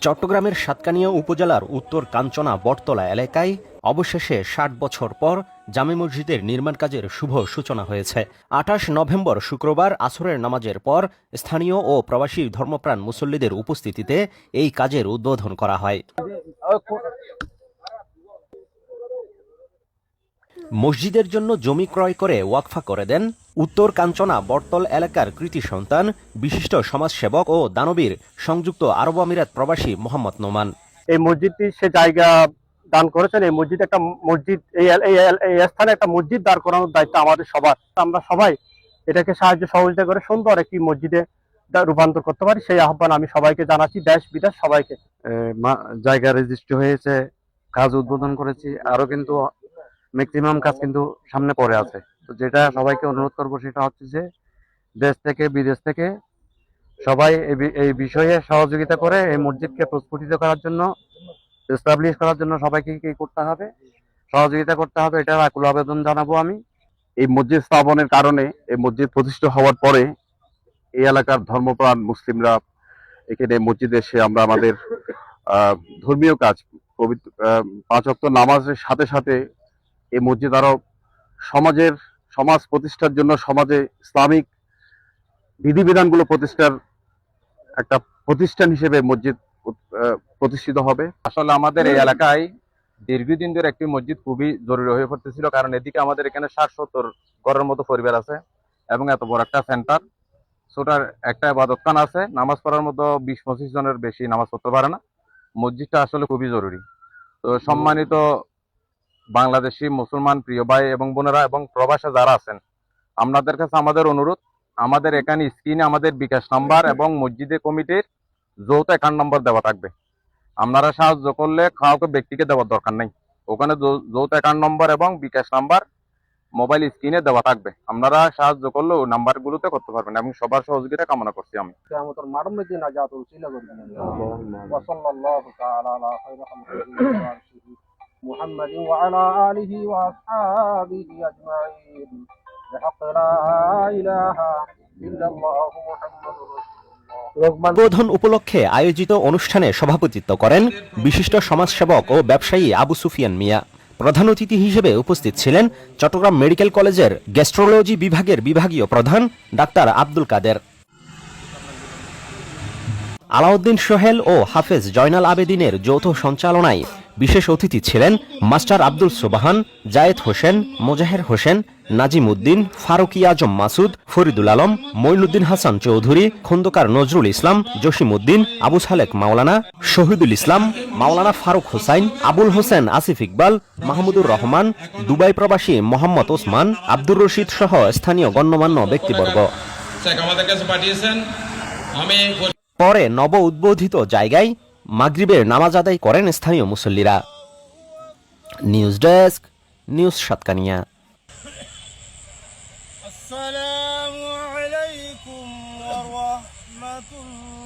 চট্টগ্রামের সাতকানিয়া উপজেলার উত্তর কাঞ্চনা বটতলা এলাকায় অবশেষে ষাট বছর পর জামে মসজিদের নির্মাণ কাজের শুভ সূচনা হয়েছে। আঠাশ নভেম্বর শুক্রবার আসরের নামাজের পর স্থানীয় ও প্রবাসী ধর্মপ্রাণ মুসল্লিদের উপস্থিতিতে এই কাজের উদ্বোধন করা হয়। মসজিদের জন্য জমি ক্রয় করে ওয়াকফা করে দেন উত্তর কাঞ্চনা বটতল এলাকার কৃতি সন্তান বিশিষ্ট সমাজসেবক ও দানবীর সংযুক্ত আরব আমিরাত প্রবাসী মোহাম্মদ নোমান। এই মসজিদটি সে জায়গা দান করেছেন। এই মসজিদ একটা মসজিদ এই স্থানে একটা মসজিদ দাঁড় করানোর দায়িত্ব আমাদের সবার। আমরা সবাই এটাকে সাহায্য সহযোগিতা করে সুন্দর একটি মসজিদে রূপান্তর করতে পারি। সেই আহ্বান আমি সবাইকে জানাচ্ছি দেশ বিদেশ সবাইকে। জায়গা রেজিস্ট্রি হয়েছে কাজ উদ্বোধন করেছি। আরও কিন্তু ম্যাক্সিমাম কাজ কিন্তু সামনে পড়ে আছে। তো যেটা সবাইকে অনুরোধ করব সেটা হচ্ছে যে, দেশ থেকে, বিদেশ থেকে সবাই এই বিষয়ে সহযোগিতা করে এই মসজিদকে প্রস্ফুটিত করার জন্য এস্টাবলিশ করার জন্য সবাইকে কি করতে হবে? সহযোগিতা করতে হবে, এটার আকুল আবেদন জানাব আমি। এই মসজিদ স্থাপনের কারণে, এই মসজিদ প্রতিষ্ঠা হওয়ার পরে এই এলাকার ধর্মপ্রাণ মুসলিমরা এখানে মসজিদে এসে আমরা আমাদের ধর্মীয় কাজ, পবিত্র পাঁচ অক্ট নামাজের সাথে সাথে এই মসজিদ আরও সমাজের সমাজ প্রতিষ্ঠার জন্য সমাজে ইসলামিক বিধিবিধানগুলো প্রতিষ্ঠার একটা প্রতিষ্ঠান হিসেবে মসজিদ প্রতিষ্ঠিত হবে। আসলে আমাদের এই এলাকায় দীর্ঘদিন ধরে একটি মসজিদ খুবই জরুরি হয়ে পড়তেছিল, কারণ এদিকে আমাদের এখানে ষাট সত্তর ঘরের মতো পরিবার আছে এবং এত বড় একটা সেন্টার। ছোটার একটা ইবাদতখান আছে, নামাজ পড়ার মতো বিশ পঁচিশ জনের বেশি নামাজ পড়তে পারে না। মসজিদটা আসলে খুবই জরুরি। তো সম্মানিত বাংলাদেশি মুসলমান প্রিয় ভাই এবং বোনেরা এবং প্রবাসে যারা আছেন আপনাদের কাছে আমাদের অনুরোধ আমাদের এখানে স্ক্রিনে আমাদের বিকাশ নাম্বার এবং মসজিদে কমিটির যৌথ অ্যাকাউন্ট নম্বর দেওয়া থাকবে। আপনারা সাহায্য করলে কাউকে ব্যক্তিকে দেওয়ার দরকার নেই। ওখানে যৌথ অ্যাকাউন্ট নম্বর এবং বিকাশ নাম্বার মোবাইল স্ক্রিনে দেওয়া থাকবে। আপনারা সাহায্য করলে ওই নাম্বারগুলোতে করতে পারবেন এবং সবার সহযোগিতা কামনা করছি আমি। ওয়া সাল্লাল্লাহু তাআলা আলা আলা আলিহি ওয়া আসহাবিহি আজমাইন বিহাক্কি লা ইলাহা ইল্লাল্লাহু মুহাম্মাদুর রাসূলুল্লাহ উদ্বোধন উপলক্ষে আয়োজিত অনুষ্ঠানে সভাপতিত্ব করেন বিশিষ্ট সমাজসেবক ও ব্যবসায়ী আবু সুফিয়ান মিয়া। প্রধান অতিথি হিসেবে উপস্থিত ছিলেন চট্টগ্রাম মেডিকেল কলেজের গ্যাস্ট্রোলজি বিভাগের বিভাগীয় প্রধান ডাক্তার আব্দুল কাদের। আলাউদ্দিন সোহেল ও হাফেজ জয়নাল আবেদিনের যৌথ সঞ্চালনায় বিশেষ অতিথি ছিলেন মাস্টার আব্দুল সুবাহান, জায়েদ হোসেন, মোজাহের হোসেন, নাজিম উদ্দিন, ফারুকি আজম মাসুদ, ফরিদুল আলম মইনুদ্দিন হাসান চৌধুরী, খন্দকার নজরুল ইসলাম, জসিম উদ্দিন, আবু সালেক মাওলানা, শহীদুল ইসলাম, মাওলানা ফারুক হোসাইন, আবুল হোসেন আসিফ ইকবাল, মাহমুদুর রহমান, দুবাই প্রবাসী মোহাম্মদ ওসমান, আব্দুর রশিদ সহ স্থানীয় গণ্যমান্য ব্যক্তিবর্গ। আমাদের কাছে পাঠিয়েছেন। আমি পরে নব উদ্বোধিত জায়গায় মাগরিবের নামাজ আদায় করেন স্থানীয় মুসল্লিরা নিউজ ডেস্ক নিউজ সাতকানিয়া السلام عليكم ورحمة الله